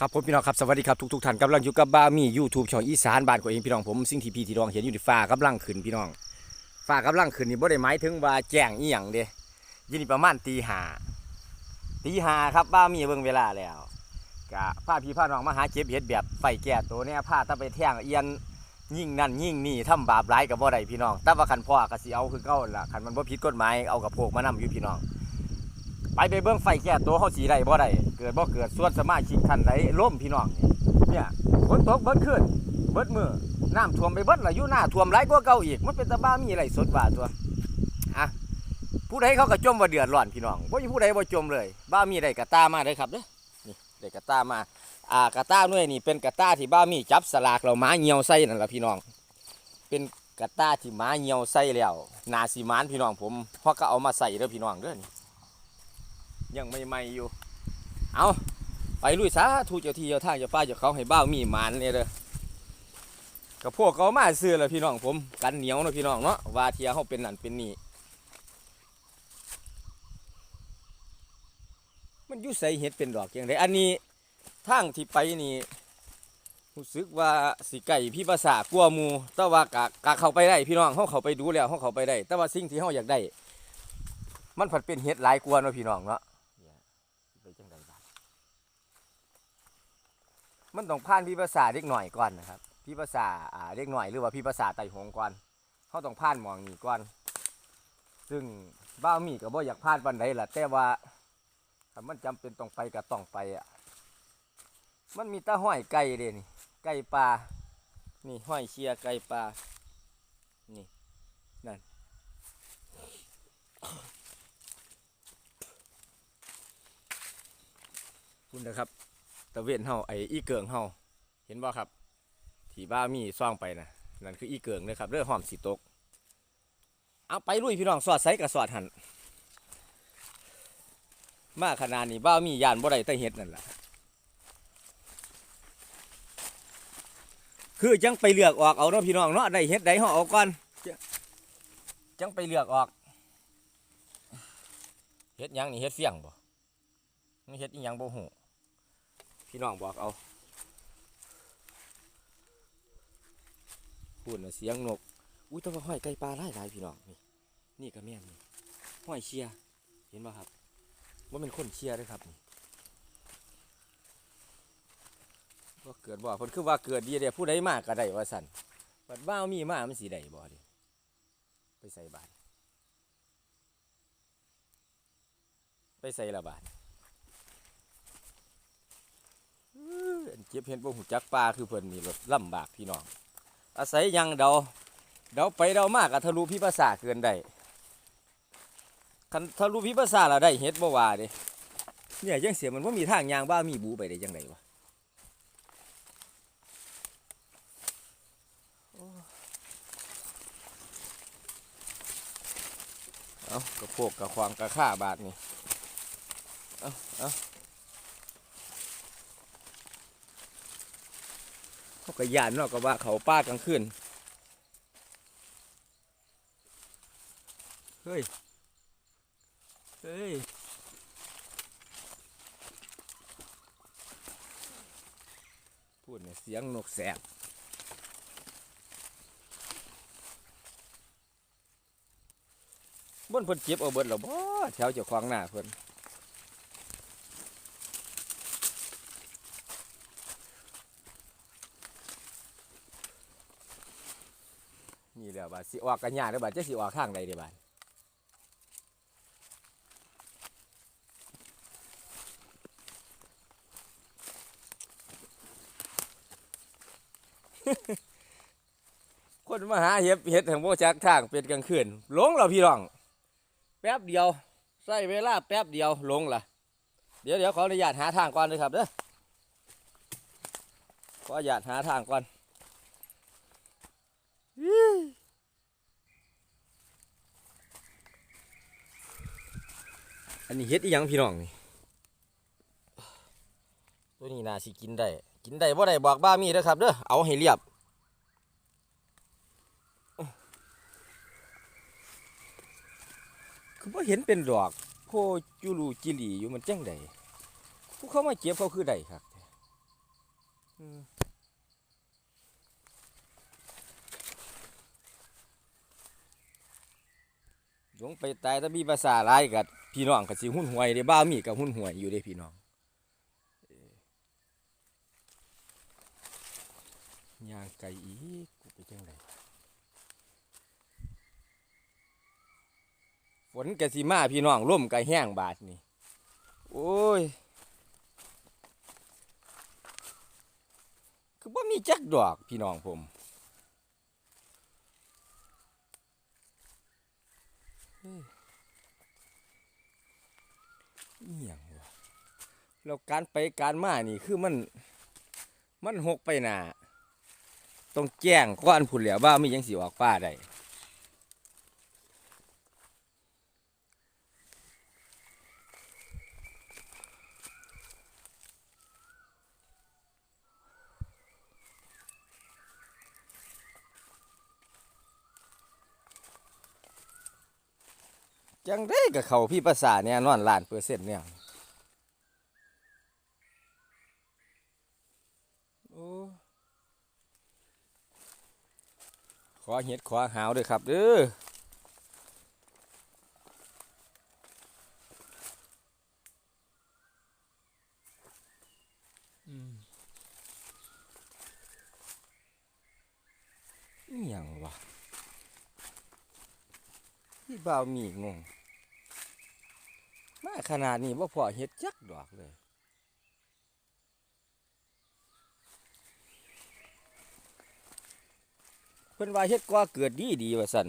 ครับผมพี่น้องครับสวัสดีครับทุกๆท่านกำลังอยู่กับบ้ามียูทูบช่องอีสานบ้านของเองพี่น้องผมสิ่งที่พี่ที่น้องเห็นอยู่ที่ฟ้ากำลังขึ้นพี่น้องฟ้ากำลังขึ้นนี่บ่ได้หมายถึงว่าแจ้งอีหยังเด้ยินดีประมาณตีห้าตีห้าครับบ้ามีเบิ่งเวลาแล้วกะพาพี่พาน้องมาหาเจ็บเห็ดแบบไฟแก่ตัวเนี่ยพาตะไปแท่งเอียนยิ่งนั่นยิ่งนี่ทำบาปร้ายกับบ่ได้พี่น้องแต่ว่าคันพ่อก็สิเอาคือเก่าล่ะคันมันบ่ผิดกฎหมายเอากับพวกมานํอยู่พี่น้อง ไปไปเบิ่งไฟแก่ตัวเขาสีได้บ่ได้เกิดบ่เกิดส่วนสมาชิกท่านใดล่มพี่น้องเนี่ยฝนตกเบิดขึ้นเบิดมือน้ำท่วมไปเบิดละอยู่หน้าท่วมหลายกว่าเก่าอีกมันเป็นตะบ้ามีอะไรสดว่าตัวอะผู้ใดเขาก็จมว่าเดือดร้อนพี่น้องบ่มีผู้ใดบ่จมเลย บ้ามีได้กระตามาเด้ครับเด้อนี่ได้กระตามาอ่ากระตาหน่วยนี่เป็นกระตาที่บ้ามีจับสลากเราหมาเหี่ยวใส่นั่นแหละพี่น้อง เป็นกระตาที่หมาเหี่ยวใส่แล้วนาสิมานพี่น้องผมเพราะก็เอามาใส่เด้อพี่น้องเด้อนี่ ยังไม่ไม่อยู่ เอาไปลุยซะทูเจ้าที่เจ้าทางเจ้าป้าเจ้าเขาให้บ้ามีหมานเนี่ยเด้อกับพวกเขามาซื้อแล้วพี่น้องผม กันเหนียวนะพี่น้องเนาะว่าเทียเขาเป็นนั่นเป็นนี่มันยุ่ใส่เห็ดเป็นดอกอย่างไรอันนี้ทางที่ไปนี่รู้สึกว่าสิไก่พี่ภาษากลัวมูแต่ว่ากะกะเขาไปได้พี่น้องเขาเขาไปดูแล้วเขาเขาไปได้ แต่ว่าสิ่งที่เขาอยากได้ มันผัดเป็นเห็ดหลายกว่าเนะพี่น้องเนาะเนี่ยไปจังใดบ้าง มันต้องผ่านพี่ภาษาเล็กหน่อยก่อนนะครับพี่ภาษาอ่าเล็กหน่อยหรือว่าพี่ภาษาไต่หงก่อนเขาต้องผ่านหมองนี้ก่อน ซึ่งบ้ามีก็บ่อยากผ่านปันใดล่ะแต่ว่าถ้ามันจำเป็นต้องไปก็ต้องไปอะมันมีตาห้อยไก่เด้นี่ไก่ปลานี่ห้อยเชียไก่ปลานี่นั่นคุณนะครับ ตะเวนเฮาไอ้อีเกิงเฮาเห็นบ่ครับ ที่บ้ามีซ่องไปนะนั่นคืออีเกิงเลยครับเรื่องหอมสีตก เอาไปลุยพี่น้องสอดไซกับสอดหันมาขนาดนี้บ้ามียานบ่ได้แต่เฮ็ดนั่นแหละคือจังไปเลือกออกเอาเนาะพี่น้องเนาะได้เฮ็ดได้เฮาเอาก่อนจังไปเลือกออกเฮ็ดยังนี่เฮ็ดเฟียงบ่นี่เฮ็ดอีหยังบ่ฮู้ พี่น้องบอกเอาพูดน่ะเสียงนก อุ้ยต้องห้อยไก่ปลาหลายหลายพี่น้องนี่ นี่ก็แม่นนี่ห้อยเชียเห็นบ่ครับ ว่าเป็นคนเชียเด้วยครับนี่ว่าเกิดบ่คนคือว่าเกิดดีเดียผู้ใดมากก็ได้ว่าสั่นบัดบ้ามีมามันสิได้บ่ดิไปใส่บาตรไปใส่ละบาตร อัน เจ็บเห็นบ่หูจักปลาคือเพิ่นนี่รถลำบากพี่น้อง อาศัยยังเดาเดาไปเดามากอะทะลุพิภาษาเกินได้คันทะลุพิภาษาละได้เฮ็ดบ่ว่าเด้เนี่ยยังเสียมันว่ามีทางยางบ้ามีบูไปได้จังไดวะโอ้เอากระโปกกระควางกระข้าบาทนี่ เอาเอา เขาก็ยานเนาะก็ว่าเขาป้ากลางคืนเฮ้ย เฮ้ยพูดเนี่ยเสียงนกแสบบนเพิ่นเจ็บเอาเบิดแล้วบ่แถวเจ้าของหน้าเพิ่น นี่แหละบาดสิออกกันยากเด้อบาดจะสิออกข้างใดเด้อบาดคนมาหาเห็ดเห็ดแห่งโบจักทางเป็นกลางคืนหลงแล้วพี่น้อง แป๊บเดียวใช้เวลาแป๊บเดียวหลงละเดี๋ยวเดี๋ยวขออนุญาตหาทางก่อนเลยครับเด้อขออนุญาตหาทางก่อน อันนี้เฮ็ดอีหยังพี่น้องนี่ตัวนี้น่าสิกินได้ กินได้บ่ได้บอกบ้ามีเด้อครับเด้อ เอาให้เรียบคือบ่เห็นเป็นดอกโพจูลูจิลีอยู่มันจังไดผู้เขามาเก็บเขาคือได้ครับอืมหลงไปตายถ้ามีภาษาหลายกับ พี่น้องกับสิหุ้นหวยเด้บ้ามีกับหุ้นหวยอยู่เด้พี่น้องยย่างไก่อีกกูไปจังไดฝนกะสิมาพี่น้องร่มกะแห้งบาดนี่โอ้ยคือบ่มีจักดอกพี่น้องผมเฮ้ยอิหยังวะ แล้วการไปการมานี่คือมัน มันหกไปหนาต้องแจ้งก่อนพุ่นแหล้วว่ามียังสิออกป้าได้จังได้กับเขาพี่ภาษาเนี่ยนอนล้านเปอร์เซ็นต์เนี่ยโอ้ ขอเห็ดขอหาวด้วยครับเด้ออืมอิหยังวะพี่บ่าวมีงงมาขนาดนี้ว่าพอเฮ็ดจักดอกเลย เพิ่นว่าเฮ็ดกว่าเกิดดีดีว่าซั่น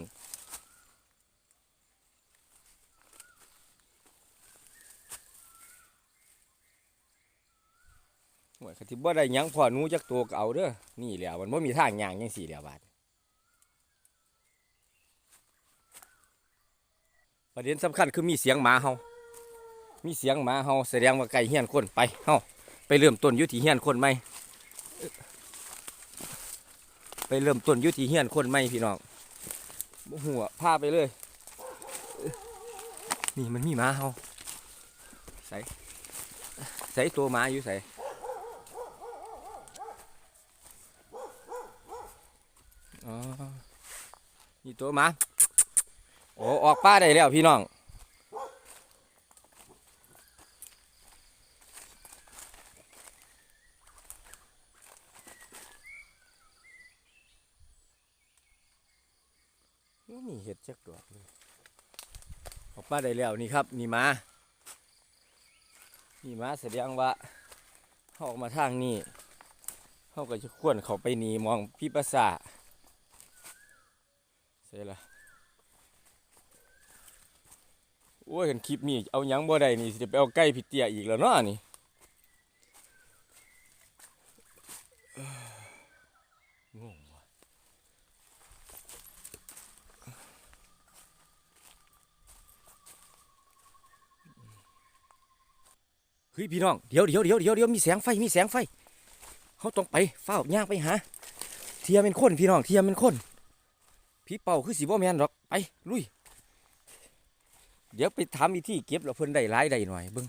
หวยคันที่บ่ได้ยังพ่อนูจักตัวก็เอาเด้อนี่แหละมันบ่มีทางย่างจังซี่แหล้วบาดประเด็นสำคัญคือมีเสียงหมาเฮามีเสียงหมาเฮาแสดงว่าไก่เฮียนคนไปเฮาไปเริ่มต้นอยุติเฮียนคนไหม ไปเริ่มต้นยุติเฮียนคนไหมพี่น้องหัวพาไปเลย นี่มันมีหมาเฮาใส่ใส่ตัวหมาอยู่ใส่นี่ตัวหมา โอ้ออกป้าได้แล้วพี่น้อง ว่ามีเห็ดจักดอกเลยออก มาได้แล้วนี่ครับนี่มานี่มาแสดงว่าเขาออกมาทางนี้เขาก็จะขวนเขาไปหนีมองพี่ปราสาเสร็จละโอ้ยเห็นคลิปนี้เอายังบ่ได้นี่จะไปเอาใกล้พี่เตียอีกแล้วเนาะนี่เอ้องงว่ะ เฮ้ยพี่น้องเดี๋ยวเดี๋ยวเดี๋ยวเดี๋ยวเดี๋ยวมีแสงไฟมีแสงไฟเขาต้องไปเฝ้าย่างไปหาเทียมเป็นคนพี่น้องเทียมเป็นคนพี่เป่าคือสีบ่แมนหรอกไปลุยเดี๋ยวไปถามวิธีเก็บแล้วเพิ่นได้หลายได้หน่อยเบิ่ง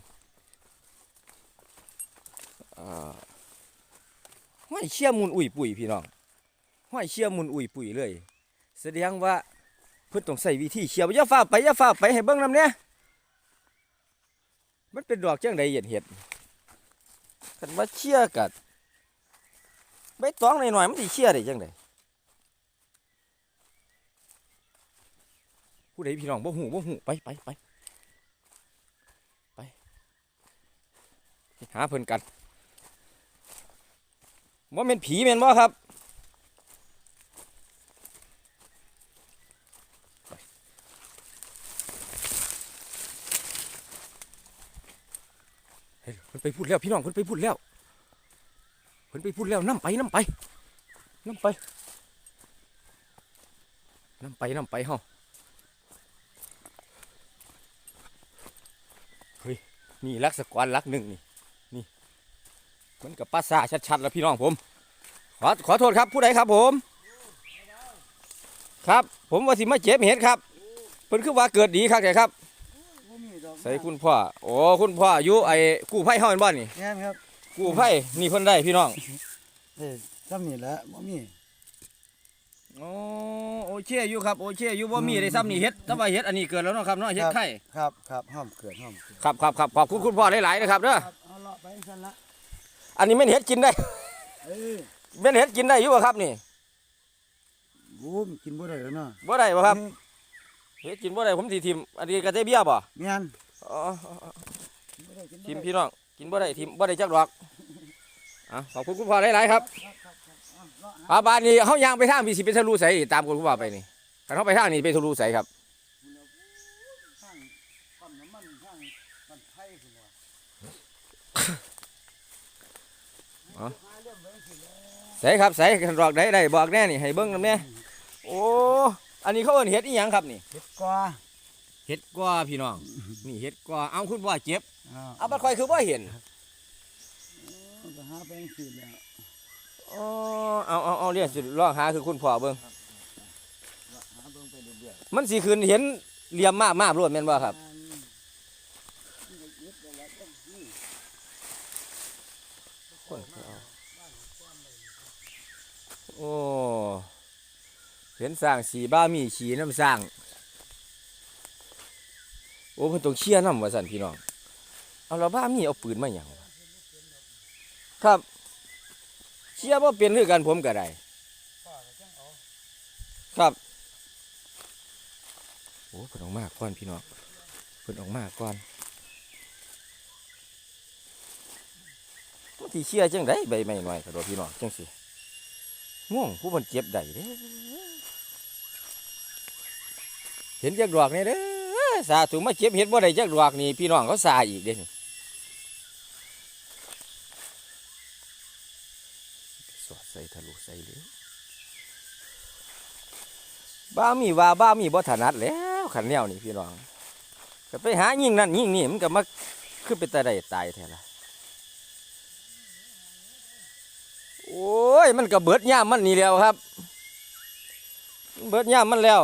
ห้อยเชี่ยมุนอุ่ยปุ๋ยพี่น้องห้อยเชี่ยมุนอุ่ยปุ๋ยเลย แสดงว่าเพิ่นต้องใส่วิธีเชี่ยวอย่าฟ้าไปอย่าฟ้าไปให้เบิ่งน้ำเนี่ย มันเป็นดอกจังใดเห็ดเห็ดกันว่าเชี่ยกัดใบตองหน่อยๆมันสิเชี่ยได้จังใดผู้ใดพี่น้องบ่หูบ่หูไปไปไปไปหาเพิ่นกันว่าเป็นผีแม่นบ่ครับเฮ้ยเพิ่ นไปพูดแล้วพี่น้องเพิ่นไปพูดแล้วเพิ่นไปพูดแล้วนํไปนํไปนํไปนํไปนํไปเฮาเฮ้ยนี่ลักษกรลักหนึ่งนี่นี่มันกับป้าซาชัดๆแล้วพี่น้องผม ขอขอโทษครับผู้ใดครับผม ครับ ผมว่าสิมาเจ็บเห็ดครับเพิ่นคือว่าเกิดดีครับแกครับ ใส่คุณพ่อโอ้คุณพ่ออยู่ไอ้กู้ไผ่เฮาเป็นบ่นี่แม่นครับกู้ไผ่นี่เพิ่นได้พี่น้องเอ้ยซ้ำนี่แหละบ่มีโอ้โอเคอยู่ครับโอเคอยู่บ่มีได้ซ้ำนี่เฮ็ดแต่ว่าเฮ็ดอันนี้เกิดแล้วเนาะครับเนาะเฮ็ดไข่ครับครับห้อมเกิดห้อมเกิดครับครับครับขอบคุณคุณพ่อหลายๆนะครับเด้อครับเอาเลาะไปซั่นละอันนี้แม่นเฮ็ดกินได้เอ้ยแม่นเฮ็ดกินได้อยู่บ่ครับนี่บูมกินบ่ได้แล้วเนาะบ่ได้บ่ครับเฮ็ดกินบ่ได้ผมสิทิมอันนี้กระเทียมเบี้ยบ่แม่น กินบ่ได้กินบ่ทิมพี่น้องกินบ่ได้ทิมบ่ได้จักดอกอะขอบคุณคุณพ่อหลายๆครับอาเลาะหาอาบานนี้เฮายางไปทางพี่สิเป็นทะลุไสตามคุณพ่อไปนี่คันเฮาไปทางนี้ไปทะลุไสครับข้างปั๊มน้ำมันข้างบ้านไผ่พุ่นว่ะอ๋อหาเรื่องไว้สิแล้วไสครับไสคันดอกได้ได้บอกแน่นี่ให้เบิ่งนำแน่โอ้อันนี้เขาเอินเฮ็ดอีหยังครับนี่เฮ็ดกว่า เฮ็ดกว่าพี่น้อง นี่เฮ็ดกว่าเอาคุณพ่อเจ็บอ้าวเอาบัดค่อยคือบ่เห็นมันก็หาไปจังซี่แหล้วอ๋อเอาเอาเอาเรียกสิลองหาคือคุณพ่อเบิ่งหาเบิ่งไปเรื่อยมันสิขึ้นเห็นเหลี่ยมมากมากรวดแม่นบ่ๆครับอันนี้มันก็เฮ็ดได้แล้วเด้อนี่คนเขาเอาโอ้เห็นสร้างสีบ้ามีฉีน้ำสร้างโอ้เพิ่นต้องเชียน้ำว่าสั่นพี่น้อง เอาล้วบ้ามีเอาปืนมาหยังครับเชียร์บ่เป็นคือกันผมก็ได้ครับโอ้เพิ่นออกมาก่อนพี่น้องเพิ่นออกมาก่อนมันสิเชียจังไดใบไม้น้อยกระโดดพี่น้องจังสิง่วงผู้มันเจ็บได้เด้เห็นจักดอกนี่เด้ สาธุมาเจ็บเห็ดบ่ได้จักดอกนี่พี่น้องเขาสาอีกเด้นสอดใส่ทะลุใส่เลยบ้ามีว่าบ้ามีบ่ถนัดแล้วขันแนวนี่พี่น้องก็ไปหายิ่งนั่นยิ่งนี่มันก็มาขึ้นเป็นตาไดตายแท้ละโอ้ยมันก็เบิดย่ามมันนี่แล้วครับ เบิดย่ามมันแล้ว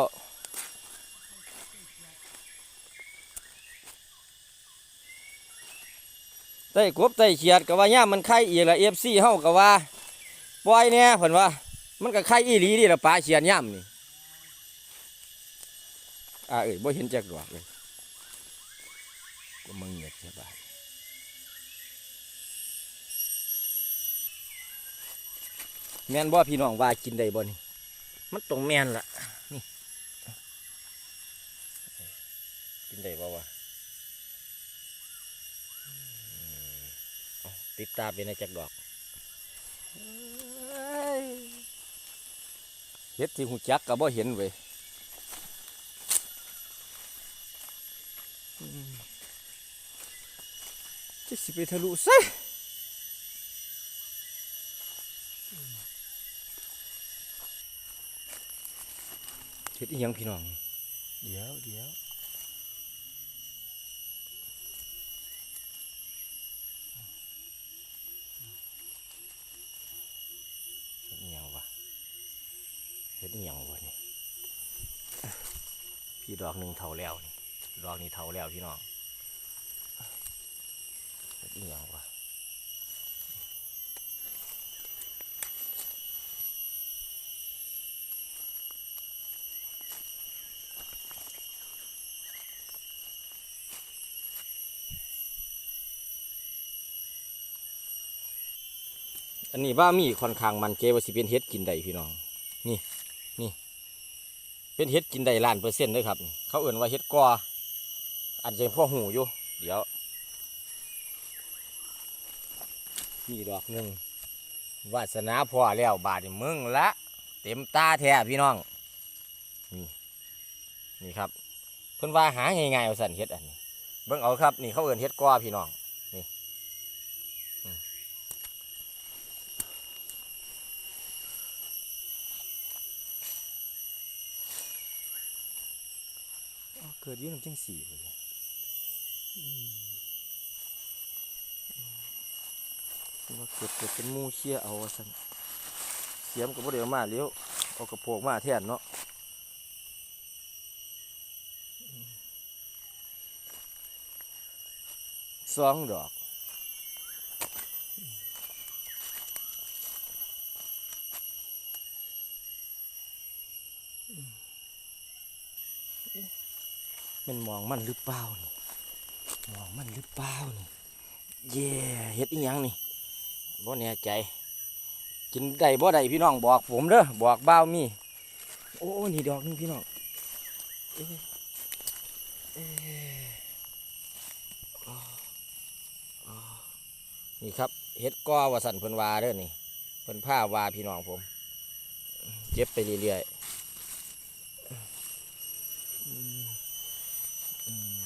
ไต้กบไต้เขียดก็ว่าย่ามันไข่อีกละเอฟซีเฮาก็ว่าปล่อยเนี่ยเพิ่นว่า มันก็ไข่อีหลีนี่ละปลาเขียดย่ามนี่อ่าเอ้ยบ่เห็นจักดอกเลยก็มึงเงียบใช่บาดแม่นบ่พี่น้องว่ากินได้บ่นี่มันต้องแม่นล่ะนี่กินได้บ่วะอืมเอา ติดตามไปในจักดอกเอ้ยเฮ็ดที่หูจักก็บ่เห็นเว้ยจะสิไปทะลุซะเฮ็ดอีหยังพี่น้อง เดี๋ยวเดี๋ยวเฮ็ดอีหยังวะเฮ็ด อีหยังวะนี่พี่ดอกหนึ่งเท่าแล้วนี่ดอกนี้เท่าแล้วพี่น้องเฮ็ดอีหยังวะอันนี้ว่ามีค่อนข้างมันเจว่าสิเป็นเฮ็ดกินได้พี่น้อง นี่ เป็นเฮ็ดกินได้ล้านเปอร์เซ็นต์เลยครับ เขาเอื่นว่าเฮ็ดกออันจะพ่อหูอยู่ เดี๋ยว มีดอกหนึ่งวาสนาพอแล้วบาดมึงละ เต็มตาแท้พี่น้อง นี่นี่ครับ เพิ่นว่าหาง่ายๆเอาสันเฮ็ดอันนี้ เบิ่งเอาครับ นี่เขาเอิ้นเฮ็ดกอพี่น้อง เกิดยุ่งจังสี่เลยว่าเกิดเกิดเป็นมูเชี่ยเอาสันเสียมกับพวกเดียวมาเลี้ยวเอากระโปงมาแทนเนาะสองดอกอืม เป็นมองมันหรือเปล่านี่มองมันหรือเปล่านี่เย่เฮ็ดอีหยังนี่บ่แน่ใจ กินได้บ่ได้พี่น้องบอกผมเด้อบอกบ้าวมี โอ้นี่ดอกนึงพี่น้องเอ๊ะเอ๊ะอ๋ออ๋อนี่ครับเฮ็ดก้อว่าสันเพิ่นวาเด้อนี่เพิ่นผ้าวาพี่น้องผมเก็บไปเรื่อยๆอืมอืม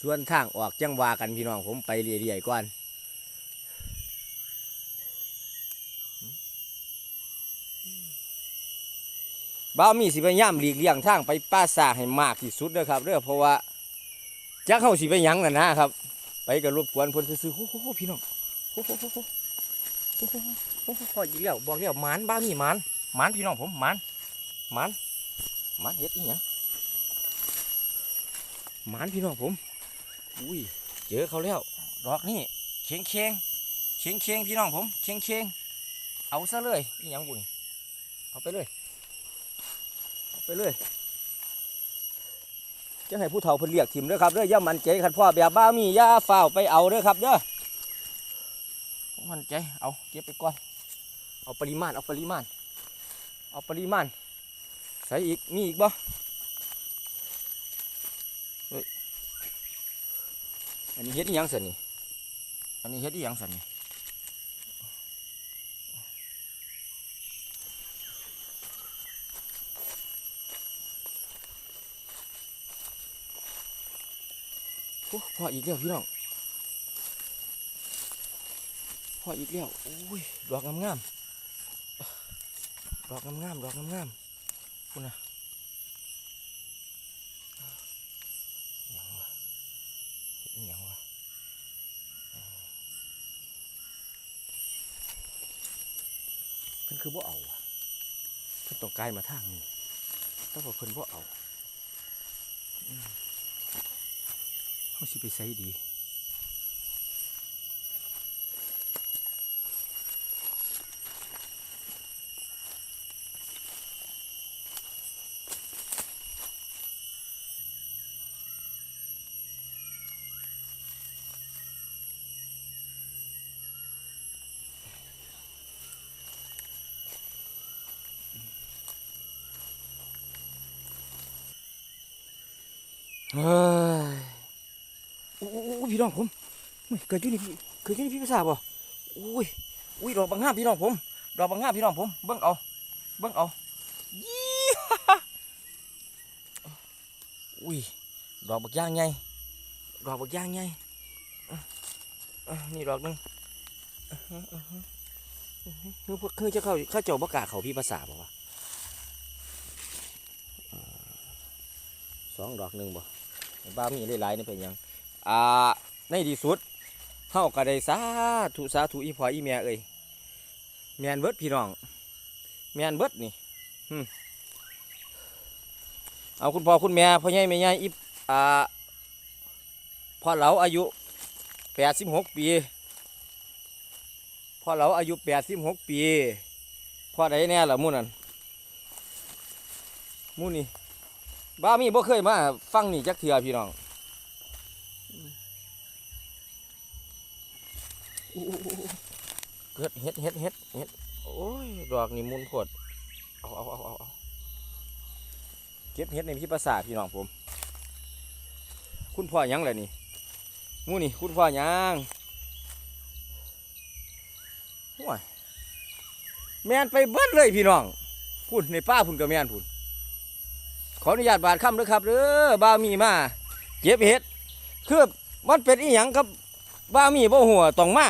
ส่วนทางออกจังวากันพี่น้องผมไปเรื่อยๆก่อนบ้ามีสิพยายามหลีกเลี่ยงทางไปป้าซาให้มากที่สุดนะครับเด้องเพราะว่าจักเข้าสิไปยังน่ะนะครับ ไปกับรบกวนพิ่นซื้อโอ้โหพี่น้องโอ้โหโอ้โหโอ้โหโอ้โหพออีกแล้วบอกแล้วหมานบ้ามีหมานหมานพี่น้องผมหมานหมานหมานเฮ็ดอีหยังหมานพี่น้องผม อุ้ยเจอเขาแล้วดอกนี่เคียงเคียงเคียงเคียงพี่น้องผมเคียงเคียงเอาซะเลยอีหยังบุญเอาไปเลยเอาไปเลยจะให้ผู้เฒ่าเพิ่นเรียกถิ่มเด้อครับเด้อย่ามันใจคันพ่อแบบบ้ามีย่าฝ้าวไปเอาเด้อครับเด้อมันใจเอาเก็บไปก่อนเอาปริมาณเอาปริมาณเอาปริมาณใส่อีกมีอีกบ่เฮ้ย อันนี้เฮ็ดอีหยังสันนี่อันนี้เฮ็ดอีหยังสันนี่โอ้พออีกแล้วพี่น้องพออีกแล้วโอ้ยดอกงามๆดอกงามๆดอกงามๆคุณนะอิหยังวะเฮ็ดอิหยังวะเพิ่น คือบ่เอาเพิ่นต้องกายมาทางนี้แต่ว่าเพิ่นบ่เอาเขาสิไปใส่ดี เฮ้ยโอ้โอ้พี่น้องผมเกิดอยู่นี่พี่เกิดอยู่นี่พี่ภาษาบ่อุ้ยอุ้ยดอกบางงามพี่น้องผมดอกบางงามพี่น้องผมเบิ่งเอาเบิ่งเอายี่อุ้ยดอกบักย่างไงดอกบักย่างไงอะอะนี่ดอกหนึงอะฮะฮะคือคือจะเข้าเข้าเจ้าบ่กล้าเขาพี่ภาษาบ่วะอ่าสองดอกหนึ่งบ่ บ้ามีหลายๆนี่เป็นยังอ่าในที่สุดเฮาก็ได้สาธุสาธุอีพ่ออีแม่เอ้ยแม่นเบิดพี่น้องแม่นเบิดนี่เอาคุณพ่อคุณแม่พ่อใหญ่แม่ใหญ่อีอ่าพ่อเหลาอายุ86ปีพ่อเหลาอายุ86ปีพ่อใดแน่ล่ะมู่นั่นมู่นี่ บ้ามีบ่เคยมาฟังนี่จักเทื่อพี่น้องเกิดเฮ็ดเฮ็ดเฮ็ดเฮ็ดโอ้ยดอกนี่มุนโพดเอาเอาเอาเอาเก็บเฮ็ดในพี่ภาษาพี่น้องผม คุณพ่อหยังเลยนี่มูนี่คุณพ่อหยังโอ้ยแมนไปเบิดเลยพี่น้องพุ่นในป้าพุ่นกับแมนพุ่น ขออนุญาตบาดคำด้อครับเด้อบ้ามีมาเก็บเห็ดคือมันเป็นอีหยังกับบ้ามีบ่หัวต้องมา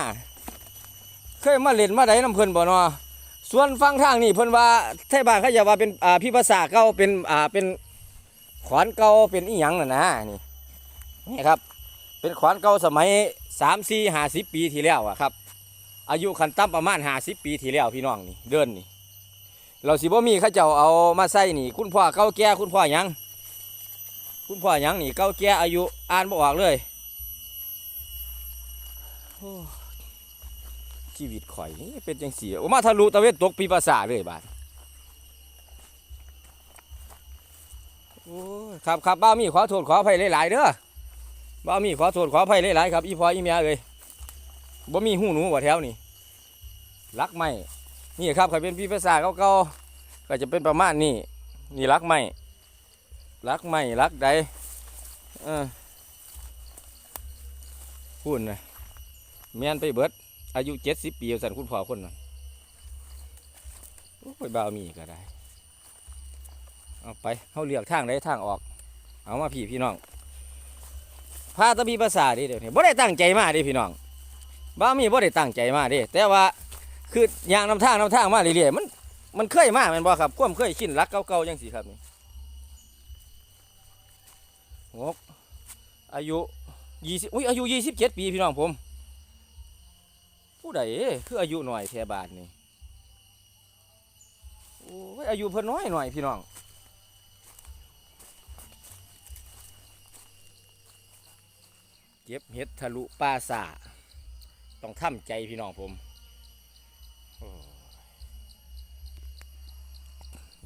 เคยมาเล่นมาได้น้ำเพิ่นบ่เนาะส่วนฟังทางนี่เพิ่นว่าไทยบ้านเขาจะว่าเป็นอ่าพี่ภาษาเก่าเป็นอ่าเป็นขวานเก่าเป็นอีหยังน่ะนะนี่นี่ครับ เป็นขวานเก่าสมัยสามสี่ห้าสิบปีที่แล้วอะครับ อายุขันต่ำประมาณห้าสิบปีที่แล้วพี่น้องนี่เดินนี่ เราสิบ่มีข้าเจ้าเอามาใส่นี่ คุณพ่อเก่าแก่คุณพ่อยัง คุณพ่อยังนี่เก่าแก่อายุอ่านบ่ออกเลยชีวิตข่อยนี่เป็นจังสี่โอมาทะลุตะเวนตกปีภาษาเลยบาดโอ้ครับครับบ้ามีขอโทษขออภัยหลายๆเด้อบ้ามีขอโทษขออภัยหลายๆครับอีพออีเมียเอ้ยบ่มีหูหนูบ่แถวนี่รักไม่ นี่ครับใครเป็นพี่ภาษาเก่าๆก็จะเป็นประมาณนี้นี่รักไม่รักไม่รักใดเออพูดนะแม่นไปเบิด อายุเจ็ดสิบปีสันคุณพ่อคนนั้นโอ้ยบ่าวมีก็ได้ เอาไปเขาเลือกทางใดทางออก เอามาพี่พี่น้องพาตะบีภาษาดิเดี๋ยวนี้บ่ได้ตั้งใจมาดิพี่น้องบ่าวมีบ่ได้ตั้งใจมาดิแต่ว่า คือยางนำทางนำทางมาเรื่อยๆมันมันเคยมาแม่นบ่ครับความเคยชินรักเก่าๆจังสิครับนี่หกอายุยี่สิบอุ้ยอายุยี่สิบเจ็ดปีพี่น้องผม ผู้ใดคืออายุหน่อยแทบาทนี่โอ้ยอายุเพิ่นน้อยหน่อยพี่น้องเก็บเห็ดทะลุป่าสาต้องทำใจพี่น้องผม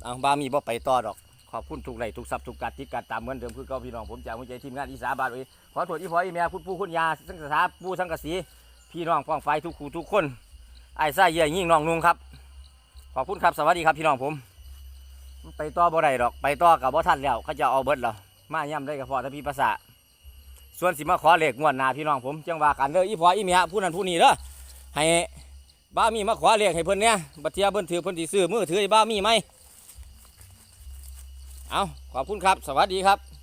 เอาบามีบ่ไปต่อดอก ขอบคุณทุกไหลทุกทรัพย์ทุกการติดการตามเหมือนเดิมคือก่าพี่น้องผมจากหัวใจทีมงานอีสาบานเอ้ยขอโทษอีพออีเมียคุณปู่คุณยาสังกษาปู่สังกสีพี่น้องฟ้องไฟทุกคู่ทุกคนไอ้ไส้เยี่ยยิ่งน้องนุ่งครับ ขอบคุณครับสวัสดีครับพี่น้องผม ไปต่อบ่ได้ดอก ไปต่อกับบ่ทันแล้วเขาจะเอาเบิดแล้วมาย่ำได้กับพอถ้าพี่ภาษาส่วนสิมาขอเลขงวดนาพี่น้องผมจังว่ากันเด้ออีพออีเมียผู้นั้นผู้นี้เด้อให้ บ้ามีมาขวาเรียกให้เพิ่นเนี่ยบัดเทียเพิ่นถือเพิ่นสีซื้อมือถือให้บ้ามีไหมเอาขอบคุณครับ สวัสดีครับ